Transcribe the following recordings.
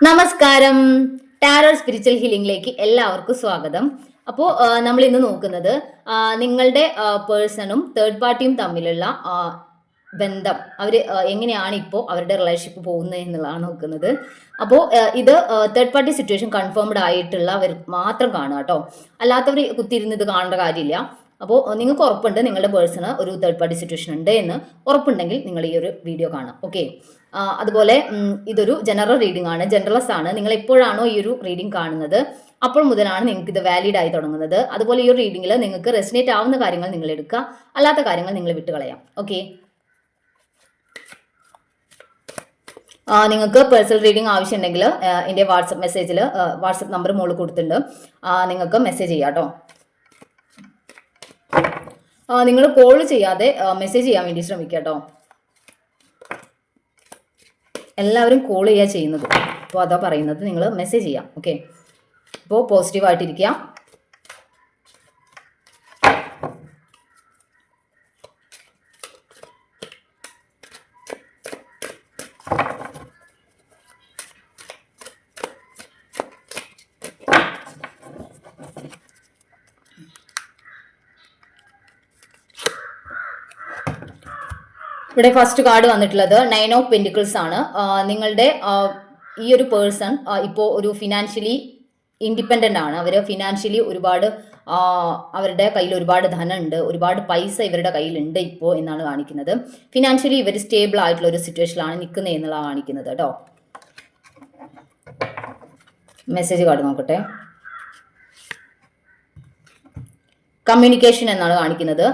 നമസ്കാരം. Tarot spiritual ഹീലിംഗിലേക്ക് എല്ലാവർക്കും സ്വാഗതം. അപ്പോൾ നമ്മൾ ഇന്ന് നോക്കുന്നത് നിങ്ങളുടെ പേഴ്സണും തേർഡ് പാർട്ടിയും തമ്മിലുള്ള ബന്ധം. അവർ എങ്ങനെയാണ് ഇപ്പോൾ അവരുടെ റിലേഷൻഷിപ്പ് പോകുന്നത് എന്നുള്ളതാണ് നോക്കുന്നത്. അപ്പോൾ ഇത് തേർഡ് പാർട്ടി സിറ്റുവേഷൻ കൺഫേംഡ് ആയിട്ടുള്ളവർ മാത്രം കാണുക കേട്ടോ. അല്ലാത്തവർ കുത്തിയിരുന്ന് ഇത് കാണേണ്ട കാര്യമില്ല. അപ്പോൾ നിങ്ങൾക്ക് ഉറപ്പുണ്ട് നിങ്ങളുടെ പേഴ്സണ് ഒരു തേർഡ് പാർട്ടി സിറ്റുവേഷൻ ഉണ്ട് എന്ന് ഉറപ്പുണ്ടെങ്കിൽ നിങ്ങൾ ഈ ഒരു വീഡിയോ കാണാം. ഓക്കെ അതുപോലെ ഇതൊരു ജനറൽ റീഡിംഗ് ആണ്. ജനറൽസ് ആണ്. നിങ്ങൾ എപ്പോഴാണോ ഈ ഒരു റീഡിംഗ് കാണുന്നത് അപ്പോൾ മുതലാണ് നിങ്ങൾക്ക് ഇത് വാലിഡ് ആയി തുടങ്ങുന്നത്. അതുപോലെ ഈ ഒരു റീഡിങ്ങിൽ നിങ്ങൾക്ക് റെസിനേറ്റ് ആവുന്ന കാര്യങ്ങൾ നിങ്ങൾ എടുക്കുക. അല്ലാത്ത കാര്യങ്ങൾ നിങ്ങൾ വിട്ടുകളയാം. ഓക്കെ നിങ്ങൾക്ക് പേഴ്സണൽ റീഡിംഗ് ആവശ്യമുണ്ടെങ്കിൽ എന്റെ വാട്സപ്പ് മെസ്സേജിൽ വാട്സപ്പ് നമ്പർ മുകളിൽ കൊടുത്തിട്ടുണ്ട്. നിങ്ങൾക്ക് മെസ്സേജ് ചെയ്യാം കേട്ടോ നിങ്ങൾ കോൾ ചെയ്യാതെ മെസ്സേജ് ചെയ്യാൻ വേണ്ടി ശ്രമിക്കുക കേട്ടോ. എല്ലാവരും കോൾ ചെയ്യുക ചെയ്യുന്നത്. അപ്പോൾ അതാ പറയുന്നത്. നിങ്ങൾ മെസ്സേജ് ചെയ്യാം. ഓക്കെ അപ്പോൾ പോസിറ്റീവായിട്ടിരിക്കുക ഇവിടെ ഫസ്റ്റ് കാർഡ് വന്നിട്ടുള്ളത് നയൻ ഓഫ് പെന്റിക്കിൾസ് ആണ്. നിങ്ങളുടെ ഈ ഒരു പേഴ്സൺ ഇപ്പോൾ ഒരു ഫിനാൻഷ്യലി ഇൻഡിപെൻഡന്റ് ആണ്. അവർ ഫിനാൻഷ്യലി ഒരുപാട് അവരുടെ കയ്യിൽ ഒരുപാട് ധനമുണ്ട് ഒരുപാട് പൈസ ഇവരുടെ കയ്യിലുണ്ട് ഇപ്പോൾ എന്നാണ് കാണിക്കുന്നത്. ഫിനാൻഷ്യലി ഇവർ സ്റ്റേബിൾ ആയിട്ടുള്ള ഒരു സിറ്റുവേഷനിലാണ് നിൽക്കുന്നത് എന്നുള്ളതാണ് കാണിക്കുന്നത് കേട്ടോ. മെസ്സേജ് കാർഡ് നോക്കട്ടെ. കമ്മ്യൂണിക്കേഷൻ എന്നാണ് കാണിക്കുന്നത്.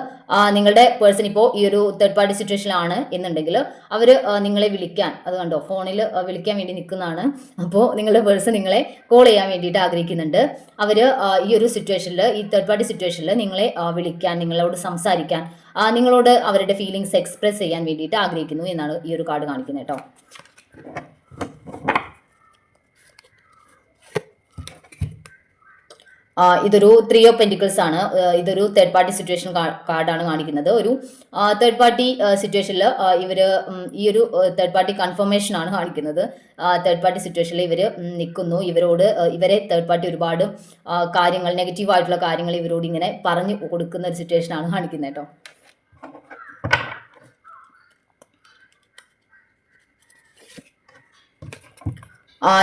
നിങ്ങളുടെ പേഴ്സൺ ഇപ്പോൾ ഈ ഒരു തേർഡ് പാർട്ടി സിറ്റുവേഷനിലാണ് എന്നുണ്ടെങ്കിൽ അവർ നിങ്ങളെ വിളിക്കാൻ അത് കണ്ടോ ഫോണിൽ വിളിക്കാൻ വേണ്ടി നിൽക്കുന്നതാണ്. അപ്പോൾ നിങ്ങളുടെ പേഴ്സൺ നിങ്ങളെ കോൾ ചെയ്യാൻ വേണ്ടിയിട്ട് ആഗ്രഹിക്കുന്നുണ്ട്. അവർ ഈ ഒരു സിറ്റുവേഷനിൽ ഈ തേർഡ് പാർട്ടി സിറ്റുവേഷനിൽ നിങ്ങളെ വിളിക്കാൻ നിങ്ങളോട് സംസാരിക്കാൻ നിങ്ങളോട് അവരുടെ ഫീലിങ്സ് എക്സ്പ്രസ് ചെയ്യാൻ വേണ്ടിയിട്ട് ആഗ്രഹിക്കുന്നു എന്നാണ് ഈ ഒരു കാർഡ് കാണിക്കുന്നത് കേട്ടോ. ഇതൊരു ത്രീ ഓഫ് പെന്റിക്കിൾസ് ആണ് ഇതൊരു തേർഡ് പാർട്ടി സിറ്റുവേഷൻ കാർഡാണ് കാണിക്കുന്നത്. ഒരു തേർഡ് പാർട്ടി സിറ്റുവേഷനിൽ ഇവർ ഈ ഒരു തേർഡ് പാർട്ടി കൺഫർമേഷൻ ആണ് കാണിക്കുന്നത്. തേർഡ് പാർട്ടി സിറ്റുവേഷനിൽ ഇവർ നിൽക്കുന്നു ഇവരോട് ഇവരെ തേർഡ് പാർട്ടി ഒരുപാട് കാര്യങ്ങൾ നെഗറ്റീവ് ആയിട്ടുള്ള കാര്യങ്ങൾ ഇവരോട് ഇങ്ങനെ പറഞ്ഞു കൊടുക്കുന്ന ഒരു സിറ്റുവേഷൻ ആണ് കാണിക്കുന്നത് കേട്ടോ.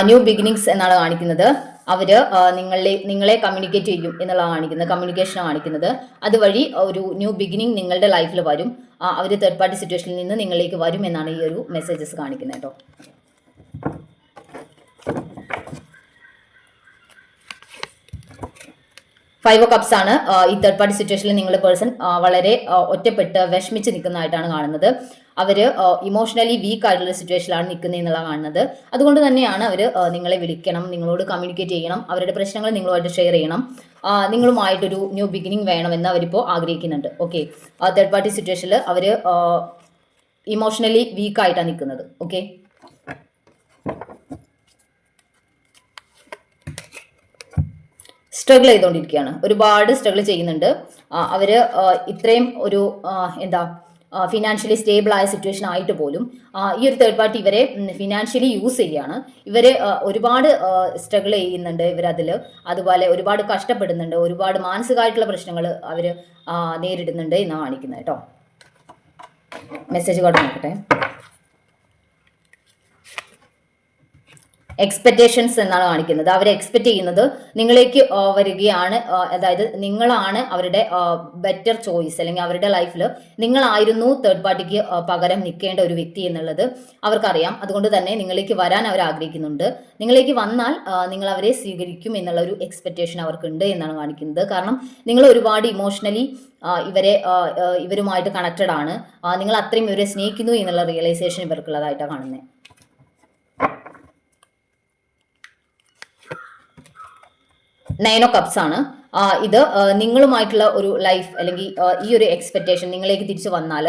ന്യൂ ബിഗിനിങ്സ് എന്നാണ് കാണിക്കുന്നത്. അവർ നിങ്ങളെ നിങ്ങളെ കമ്മ്യൂണിക്കേറ്റ് ചെയ്യും എന്നുള്ളതാണ് കാണിക്കുന്നത് കമ്മ്യൂണിക്കേഷൻ കാണിക്കുന്നത്. അതുവഴി ഒരു ന്യൂ ബിഗിനിങ് നിങ്ങളുടെ ലൈഫിൽ വരും. അവർ തേർഡ് പാർട്ടി സിറ്റുവേഷനിൽ നിന്ന് നിങ്ങളിലേക്ക് വരും എന്നാണ് ഈ ഒരു മെസ്സേജസ് കാണിക്കുന്നത് കേട്ടോ. ഫൈവ് ഓ കപ്സ് ആണ് ഈ തേർഡ് പാർട്ടി സിറ്റുവേഷനിൽ നിങ്ങൾ പേഴ്സൺ വളരെ ഒറ്റപ്പെട്ട് വിഷമിച്ച് നിൽക്കുന്നതായിട്ടാണ് കാണുന്നത്. അവർ ഇമോഷണലി വീക്ക് ആയിട്ടുള്ള സിറ്റുവേഷനിലാണ് നിൽക്കുന്നത് എന്നുള്ള കാണുന്നത്. അതുകൊണ്ട് തന്നെയാണ് അവർ നിങ്ങളെ വിളിക്കണം നിങ്ങളോട് കമ്മ്യൂണിക്കേറ്റ് ചെയ്യണം അവരുടെ പ്രശ്നങ്ങൾ നിങ്ങളുമായിട്ട് ഷെയർ ചെയ്യണം നിങ്ങളുമായിട്ടൊരു ന്യൂ ബിഗിനിങ് വേണമെന്ന് അവരിപ്പോൾ ആഗ്രഹിക്കുന്നുണ്ട്. ഓക്കെ തേർഡ് പാർട്ടി സിറ്റുവേഷനിൽ അവർ ഇമോഷണലി വീക്കായിട്ടാണ് നിൽക്കുന്നത് ഓക്കെ സ്ട്രഗിൾ ചെയ്തുകൊണ്ടിരിക്കുകയാണ്. ഒരുപാട് സ്ട്രഗിൾ ചെയ്യുന്നുണ്ട്. അവർ ഇത്രയും ഒരു എന്താ ഫിനാൻഷ്യലി സ്റ്റേബിൾ ആയ സിറ്റുവേഷൻ ആയിട്ട് പോലും ഈ ഒരു തേർഡ് പാർട്ടി ഇവരെ ഫിനാൻഷ്യലി യൂസ് ചെയ്യുകയാണ്. ഇവരെ ഒരുപാട് സ്ട്രഗിൾ ചെയ്യുന്നുണ്ട് ഇവരതിൽ അതുപോലെ ഒരുപാട് കഷ്ടപ്പെടുന്നുണ്ട്. ഒരുപാട് മാനസികമായിട്ടുള്ള പ്രശ്നങ്ങൾ അവർ നേരിടുന്നുണ്ട് എന്നാണ് കാണിക്കുന്നത് കേട്ടോ. മെസ്സേജ് കൊടുക്കട്ടെ നോക്കട്ടെ. എക്സ്പെക്റ്റേഷൻസ് എന്നാണ് കാണിക്കുന്നത്. അവർ എക്സ്പെക്ട് ചെയ്യുന്നത് നിങ്ങളേക്ക് വരികയാണ് അതായത് നിങ്ങളാണ് അവരുടെ ബെറ്റർ ചോയ്സ് അല്ലെങ്കിൽ അവരുടെ ലൈഫിൽ നിങ്ങളായിരുന്നു തേർഡ് പാർട്ടിക്ക് പകരം നിൽക്കേണ്ട ഒരു വ്യക്തി എന്നുള്ളത് അവർക്കറിയാം. അതുകൊണ്ട് തന്നെ നിങ്ങളിലേക്ക് വരാൻ അവർ ആഗ്രഹിക്കുന്നുണ്ട്. നിങ്ങളിലേക്ക് വന്നാൽ നിങ്ങൾ അവരെ സ്വീകരിക്കും എന്നുള്ള ഒരു എക്സ്പെക്റ്റേഷൻ അവർക്കുണ്ട് എന്നാണ് കാണിക്കുന്നത്. കാരണം നിങ്ങൾ ഒരുപാട് ഇമോഷണലി ഇവരെ ഇവരുമായിട്ട് കണക്റ്റഡ് ആണ്. നിങ്ങൾ അത്രയും ഇവരെ സ്നേഹിക്കുന്നു എന്നുള്ള റിയലൈസേഷൻ ഇവർക്കുള്ളതായിട്ടാണ് കാണുന്നത്. നയൻ ഓ കപ്സ് ആണ്. ഇത് നിങ്ങളുമായിട്ടുള്ള ഒരു ലൈഫ് അല്ലെങ്കിൽ ഈ ഒരു എക്സ്പെക്റ്റേഷൻ നിങ്ങളിലേക്ക് തിരിച്ചു വന്നാൽ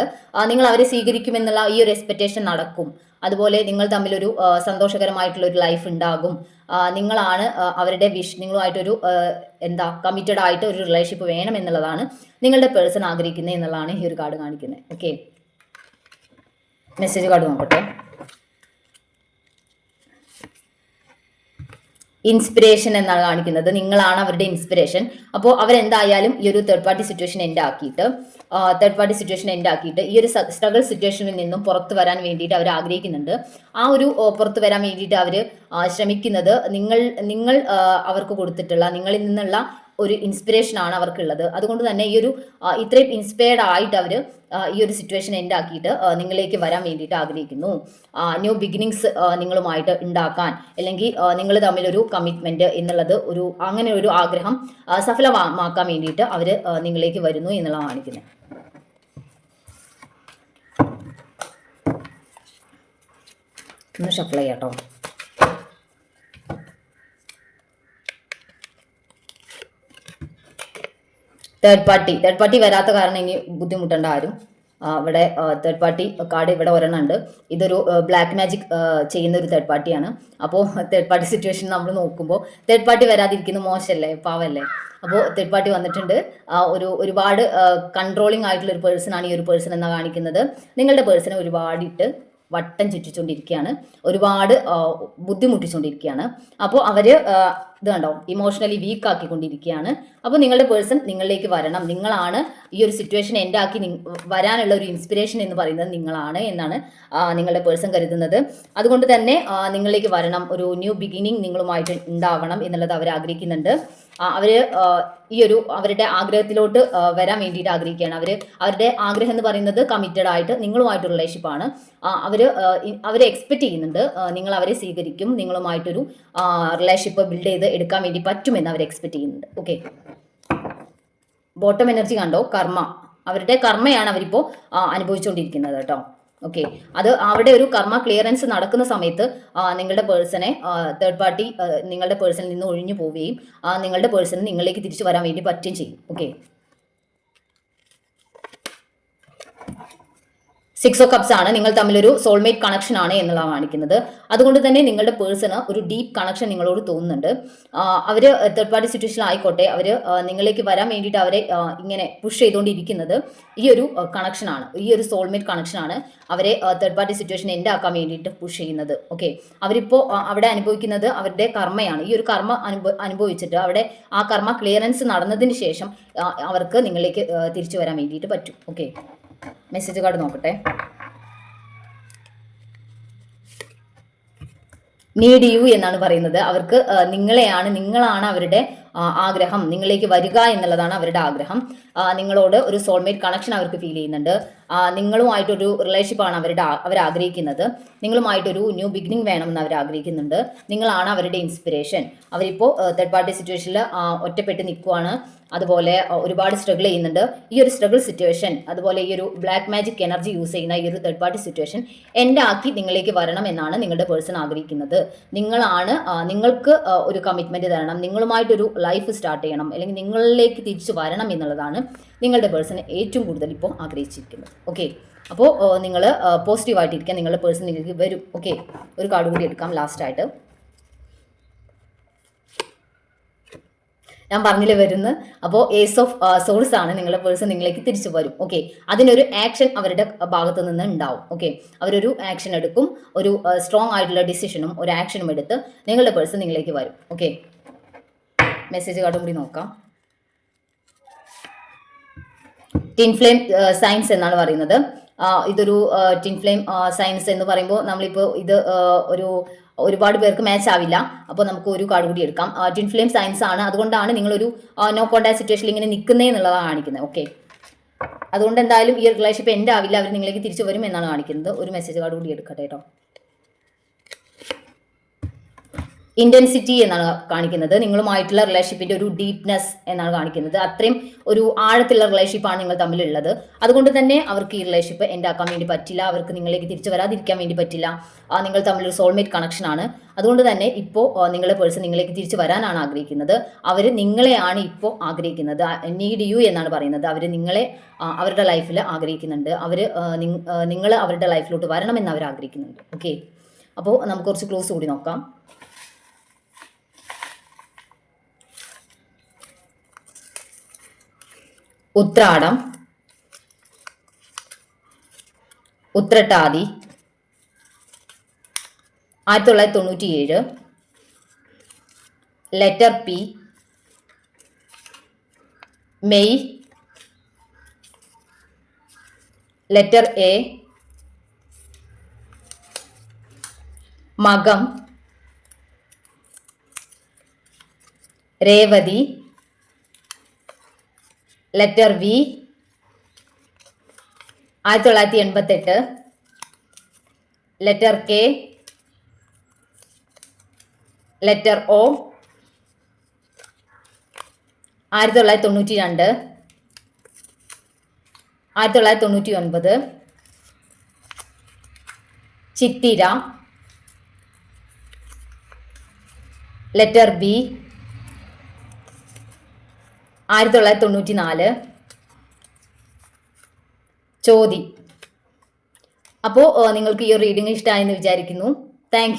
നിങ്ങൾ അവരെ സ്വീകരിക്കുമെന്നുള്ള ഈ ഒരു എക്സ്പെക്റ്റേഷൻ നടക്കും. അതുപോലെ നിങ്ങൾ തമ്മിലൊരു സന്തോഷകരമായിട്ടുള്ള ഒരു ലൈഫ് ഉണ്ടാകും. നിങ്ങളാണ് അവരുടെ വിഷ് നിങ്ങളുമായിട്ടൊരു എന്താ കമ്മിറ്റഡ് ആയിട്ട് ഒരു റിലേഷൻഷിപ്പ് വേണം എന്നുള്ളതാണ് നിങ്ങളുടെ പേഴ്സൺ ആഗ്രഹിക്കുന്നത് എന്നുള്ളതാണ് ഈ ഒരു കാർഡ് കാണിക്കുന്നത്. ഓക്കെ മെസ്സേജ് കാർഡ് നോക്കട്ടെ. ഇൻസ്പിറേഷൻ എന്നാണ് കാണിക്കുന്നത്. നിങ്ങളാണ് അവരുടെ ഇൻസ്പിറേഷൻ അപ്പോൾ അവരെന്തായാലും ഈ ഒരു തേർഡ് പാർട്ടി സിറ്റുവേഷൻ എൻഡ് ആക്കിയിട്ട് തേർഡ് പാർട്ടി സിറ്റുവേഷൻ എൻഡ് ആക്കിയിട്ട് ഈ ഒരു സ്ട്രഗിൾ സിറ്റുവേഷനിൽ നിന്നും പുറത്തു വരാൻ വേണ്ടിയിട്ട് അവർ ആഗ്രഹിക്കുന്നുണ്ട്. ആ ഒരു പുറത്തു വരാൻ വേണ്ടിയിട്ട് അവർ ശ്രമിക്കുന്നത് നിങ്ങൾ നിങ്ങൾ അവർക്ക് കൊടുത്തിട്ടുള്ള നിങ്ങളിൽ നിന്നുള്ള ഒരു ഇൻസ്പിറേഷൻ ആണ് അവർക്കുള്ളത്. അതുകൊണ്ട് തന്നെ ഈ ഒരു ഇത്രയും ഇൻസ്പയർഡ് ആയിട്ട് അവർ ഈ ഒരു സിറ്റുവേഷൻ എൻഡ് ആക്കിയിട്ട് നിങ്ങളിലേക്ക് വരാൻ വേണ്ടിയിട്ട് ആഗ്രഹിക്കുന്നു. ന്യൂ ബിഗിനിങ്സ് നിങ്ങളുമായിട്ട് ഉണ്ടാക്കാൻ അല്ലെങ്കിൽ നിങ്ങൾ തമ്മിലൊരു കമ്മിറ്റ്മെന്റ് എന്നുള്ളത് ഒരു അങ്ങനെ ഒരു ആഗ്രഹം സഫലമാക്കാൻ വേണ്ടിയിട്ട് അവർ നിങ്ങളിലേക്ക് വരുന്നു എന്നുള്ളതാണ് കാണിക്കുന്നത്. ഒന്ന് shuffle third party third party വരാത്ത കാരണം ഇനി ബുദ്ധിമുട്ടേണ്ട ആരും. ഇവിടെ തേർഡ് പാർട്ടി കാർഡ് ഇവിടെ ഒരെണ്ണം ഉണ്ട് ഇതൊരു ബ്ലാക്ക് മാജിക് ചെയ്യുന്ന ഒരു തേർഡ് പാർട്ടിയാണ് അപ്പോൾ തേർഡ് പാർട്ടി സിറ്റുവേഷൻ നമ്മൾ നോക്കുമ്പോൾ തേർഡ് പാർട്ടി വരാതിരിക്കുന്നത് മോശമല്ലേ പാവല്ലേ? അപ്പോൾ തേർഡ് പാർട്ടി വന്നിട്ടുണ്ട്. ഒരു ഒരുപാട് കൺട്രോളിങ് ആയിട്ടുള്ള ഒരു പേഴ്സൺ ആണ് ഈ ഒരു പേഴ്സൺ എന്നാണ് കാണിക്കുന്നത്. നിങ്ങളുടെ പേഴ്സണെ ഒരുപാടിട്ട് വട്ടം ചുറ്റിച്ചുകൊണ്ടിരിക്കുകയാണ് ഒരുപാട് ബുദ്ധിമുട്ടിച്ചുകൊണ്ടിരിക്കുകയാണ് അപ്പോൾ അവർ ഇത് കണ്ടോ? ഇമോഷണലി വീക്ക് ആക്കിക്കൊണ്ടിരിക്കുകയാണ്. അപ്പോൾ നിങ്ങളുടെ പേഴ്സൺ നിങ്ങളിലേക്ക് വരണം. നിങ്ങളാണ് ഈ ഒരു സിറ്റുവേഷൻ എന്റെ ആക്കി വരാനുള്ള ഒരു ഇൻസ്പിറേഷൻ എന്ന് പറയുന്നത് നിങ്ങളാണ് എന്നാണ് നിങ്ങളുടെ പേഴ്സൺ കരുതുന്നത്. അതുകൊണ്ട് തന്നെ നിങ്ങളിലേക്ക് വരണം. ഒരു ന്യൂ ബിഗിനിങ് നിങ്ങളുമായിട്ട് ഉണ്ടാവണം എന്നുള്ളത് അവർ ആഗ്രഹിക്കുന്നുണ്ട്. അവർ ഈ ഒരു അവരുടെ ആഗ്രഹത്തിലോട്ട് വരാൻ വേണ്ടിയിട്ട് ആഗ്രഹിക്കുകയാണ്. അവർ അവരുടെ ആഗ്രഹം എന്ന് പറയുന്നത് കമ്മിറ്റഡ് ആയിട്ട് നിങ്ങളുമായിട്ട് റിലേഷൻഷിപ്പ് ആണ്. അവർ അവർ എക്സ്പെക്ട് ചെയ്യുന്നുണ്ട്. നിങ്ങൾ അവരെ സ്വീകരിക്കും. നിങ്ങളുമായിട്ടൊരു റിലേഷൻഷിപ്പ് ബിൽഡ് ചെയ്ത് എടുക്കാൻ വേണ്ടി പറ്റുമെന്ന് അവർ എക്സ്പെക്ട് ചെയ്യുന്നുണ്ട്. ഓക്കെ ബോട്ടം എനർജി കണ്ടോ? കർമ്മ. അവരുടെ കർമ്മയാണ് അവരിപ്പോൾ അനുഭവിച്ചുകൊണ്ടിരിക്കുന്നത് കേട്ടോ. ഓക്കെ അത് അവിടെ ഒരു കർമ്മ ക്ലിയറൻസ് നടക്കുന്ന സമയത്ത് നിങ്ങളുടെ പേഴ്സണെ തേർഡ് പാർട്ടി നിങ്ങളുടെ പേഴ്സണിൽ നിന്ന് ഒഴിഞ്ഞു പോവുകയും നിങ്ങളുടെ പേഴ്സൺ നിങ്ങളിലേക്ക് തിരിച്ചു വരാൻ വേണ്ടി പറ്റുകയും ചെയ്യും. ഓക്കെ സിക്സ് ഓഫ് കപ്സ് ആണ്. നിങ്ങൾ തമ്മിലൊരു സോൾമേറ്റ് കണക്ഷൻ ആണ് എന്നുള്ളതാണ് കാണിക്കുന്നത്. അതുകൊണ്ട് തന്നെ നിങ്ങളുടെ പേഴ്സണ് ഒരു ഡീപ്പ് കണക്ഷൻ നിങ്ങളോട് തോന്നുന്നുണ്ട്. അവർ തേർഡ് പാർട്ടി സിറ്റുവേഷൻ ആയിക്കോട്ടെ അവർ നിങ്ങളിലേക്ക് വരാൻ വേണ്ടിയിട്ട് അവരെ ഇങ്ങനെ പുഷ് ചെയ്തുകൊണ്ടിരിക്കുന്നത് ഈ ഒരു കണക്ഷൻ ആണ്. ഈ ഒരു സോൾമേറ്റ് കണക്ഷൻ ആണ് അവരെ തേർഡ് പാർട്ടി സിറ്റുവേഷൻ എന്റെ ആക്കാൻ വേണ്ടിയിട്ട് പുഷ് ചെയ്യുന്നത്. ഓക്കെ അവരിപ്പോൾ അവിടെ അനുഭവിക്കുന്നത് അവരുടെ കർമ്മയാണ്. ഈ ഒരു കർമ്മ അനുഭവ അനുഭവിച്ചിട്ട് അവിടെ ആ കർമ്മ ക്ലിയറൻസ് നടന്നതിന് ശേഷം അവർക്ക് നിങ്ങളിലേക്ക് തിരിച്ചു വരാൻ വേണ്ടിയിട്ട് പറ്റും. ഓക്കെ മെസ്സേജ് കാർഡ് നോക്കട്ടെ. നീഡ് യു എന്നാണ് പറയുന്നത്. അവർക്ക് നിങ്ങളെയാണ് നിങ്ങളാണ് അവരുടെ ആഗ്രഹം. നിങ്ങളിലേക്ക് വരിക എന്നുള്ളതാണ് അവരുടെ ആഗ്രഹം. നിങ്ങളോട് ഒരു സോൾമേറ്റ് കണക്ഷൻ അവർക്ക് ഫീൽ ചെയ്യുന്നുണ്ട്. നിങ്ങളുമായിട്ടൊരു റിലേഷൻഷിപ്പാണ് അവരുടെ അവർ ആഗ്രഹിക്കുന്നത് നിങ്ങളുമായിട്ടൊരു ന്യൂ ബിഗിനിങ് വേണമെന്ന് അവർ ആഗ്രഹിക്കുന്നുണ്ട്. നിങ്ങളാണ് അവരുടെ ഇൻസ്പിറേഷൻ അവരിപ്പോൾ തേർഡ് പാർട്ടി സിറ്റുവേഷനിൽ ഒറ്റപ്പെട്ട് നിൽക്കുവാണ്. അതുപോലെ ഒരുപാട് സ്ട്രഗിൾ ചെയ്യുന്നുണ്ട്. ഈ ഒരു സ്ട്രഗിൾ സിറ്റുവേഷൻ അതുപോലെ ഈ ഒരു ബ്ലാക്ക് മാജിക് എനർജി യൂസ് ചെയ്യുന്ന ഈ ഒരു തേർഡ് പാർട്ടി സിറ്റുവേഷൻ എന്റെ ആക്കി നിങ്ങളിലേക്ക് വരണം എന്നാണ് നിങ്ങളുടെ പേഴ്സൺ ആഗ്രഹിക്കുന്നത്. നിങ്ങളാണ് നിങ്ങൾക്ക് ഒരു കമ്മിറ്റ്മെന്റ് തരണം. നിങ്ങളുമായിട്ടൊരു ലൈഫ് സ്റ്റാർട്ട് ചെയ്യണം. അല്ലെങ്കിൽ നിങ്ങളിലേക്ക് തിരിച്ചു വരണം എന്നുള്ളതാണ് നിങ്ങളുടെ പേഴ്സൺ ഏറ്റവും കൂടുതൽ ഇപ്പോൾ ആഗ്രഹിച്ചിരിക്കുന്നത്. ഓക്കെ? അപ്പോൾ നിങ്ങൾ പോസിറ്റീവായിട്ടിരിക്കുക നിങ്ങളുടെ പേഴ്സൺ നിങ്ങൾക്ക് വരും. ഓക്കെ? ഒരു കാർഡ് കൂടി എടുക്കാം ലാസ്റ്റായിട്ട് ഞാൻ പറഞ്ഞില്ലേ വരുന്നു? അപ്പോൾ ഏസ് ഓഫ് സോഴ്സ് ആണ് നിങ്ങളുടെ പേഴ്സൺ നിങ്ങളിലേക്ക് തിരിച്ചു വരും. ഓക്കെ? അതിനൊരു ആക്ഷൻ അവരുടെ ഭാഗത്തു നിന്ന് ഉണ്ടാവും. ഓക്കെ? അവരൊരു ആക്ഷൻ എടുക്കും. ഒരു സ്ട്രോങ് ആയിട്ടുള്ള ഡിസിഷനും ഒരു ആക്ഷനും എടുത്ത് നിങ്ങളുടെ പേഴ്സൺ നിങ്ങളിലേക്ക് വരും. ഓക്കെ? മെസ്സേജ് കാർഡും കൂടി നോക്കാം. ടിൻ ഫ്ലെയിം സയൻസ് എന്നാണ് പറയുന്നത്. ഇതൊരു ടിൻ ഫ്ലെയിം സയൻസ് എന്ന് പറയുമ്പോൾ നമ്മളിപ്പോൾ ഇത് ഒരു ഒരുപാട് പേർക്ക് മാച്ച് ആവില്ല. അപ്പോൾ നമുക്ക് ഒരു കാർഡ് കൂടി എടുക്കാം. ടിൻ ഫ്ലെയിം സയൻസ് ആണ്. അതുകൊണ്ടാണ് നിങ്ങളൊരു നോ കോണ്ടാക്ട് സിറ്റുവേഷനിൽ ഇങ്ങനെ നിൽക്കുന്നേ എന്നുള്ളതാണ് കാണിക്കുന്നത്. ഓക്കെ അതുകൊണ്ട് എന്തായാലും ഈ റിലേഷൻഷിപ്പ് എന്റെ ആവില്ല. അവർ നിങ്ങളിലേക്ക് തിരിച്ചു വരും എന്നാണ് കാണിക്കുന്നത്. ഒരു മെസ്സേജ് കാർഡ് കൂടി എടുക്കട്ടെ കേട്ടോ ഇന്റൻസിറ്റി എന്നാണ് കാണിക്കുന്നത്. നിങ്ങളുമായിട്ടുള്ള റിലേഷൻഷിപ്പിന്റെ ഒരു ഡീപ്നെസ് എന്നാണ് കാണിക്കുന്നത്. അത്രയും ഒരു ആഴത്തിലുള്ള റിലേഷൻഷിപ്പാണ് നിങ്ങൾ തമ്മിലുള്ളത്. അതുകൊണ്ട് തന്നെ അവർക്ക് ഈ റിലേഷൻഷിപ്പ് എന്റെ ആക്കാൻ വേണ്ടി പറ്റില്ല. അവർക്ക് നിങ്ങളിലേക്ക് തിരിച്ചു വരാതിരിക്കാൻ വേണ്ടി പറ്റില്ല. നിങ്ങൾ തമ്മിലൊരു സോൾമേറ്റ് കണക്ഷൻ ആണ്. അതുകൊണ്ട് തന്നെ ഇപ്പോൾ നിങ്ങളുടെ പേഴ്സൺ നിങ്ങളിലേക്ക് തിരിച്ചു വരാനാണ് ആഗ്രഹിക്കുന്നത്. അവർ നിങ്ങളെയാണ് ഇപ്പോൾ ആഗ്രഹിക്കുന്നത്. നീഡ് യു എന്നാണ് പറയുന്നത്. അവർ നിങ്ങളെ അവരുടെ ലൈഫിൽ ആഗ്രഹിക്കുന്നുണ്ട്. അവർ നിങ്ങൾ അവരുടെ ലൈഫിലോട്ട് വരണമെന്ന് അവർ ആഗ്രഹിക്കുന്നുണ്ട്. ഓക്കെ അപ്പോൾ നമുക്ക് കുറച്ച് ക്ലോസ് കൂടി നോക്കാം. ഉത്രാടം ഉത്രട്ടാതി ആയിരത്തി തൊള്ളായിരത്തി തൊണ്ണൂറ്റി ഏഴ് letter P May letter A മകം രേവതി ലെറ്റർ വി ആയിരത്തി തൊള്ളായിരത്തി എൺപത്തെട്ട് ലെറ്റർ കെ ലെറ്റർ ഒ ആയിരത്തി തൊള്ളായിരത്തി തൊണ്ണൂറ്റി രണ്ട് ആയിരത്തി തൊള്ളായിരത്തി തൊണ്ണൂറ്റി ഒൻപത് ചിത്തിര. ലെറ്റർ ബി ആയിരത്തി തൊള്ളായിരത്തി തൊണ്ണൂറ്റി ചോതി അപ്പോൾ നിങ്ങൾക്ക് ഈ റീഡിംഗ് ഇഷ്ടമായെന്ന് വിചാരിക്കുന്നു. താങ്ക്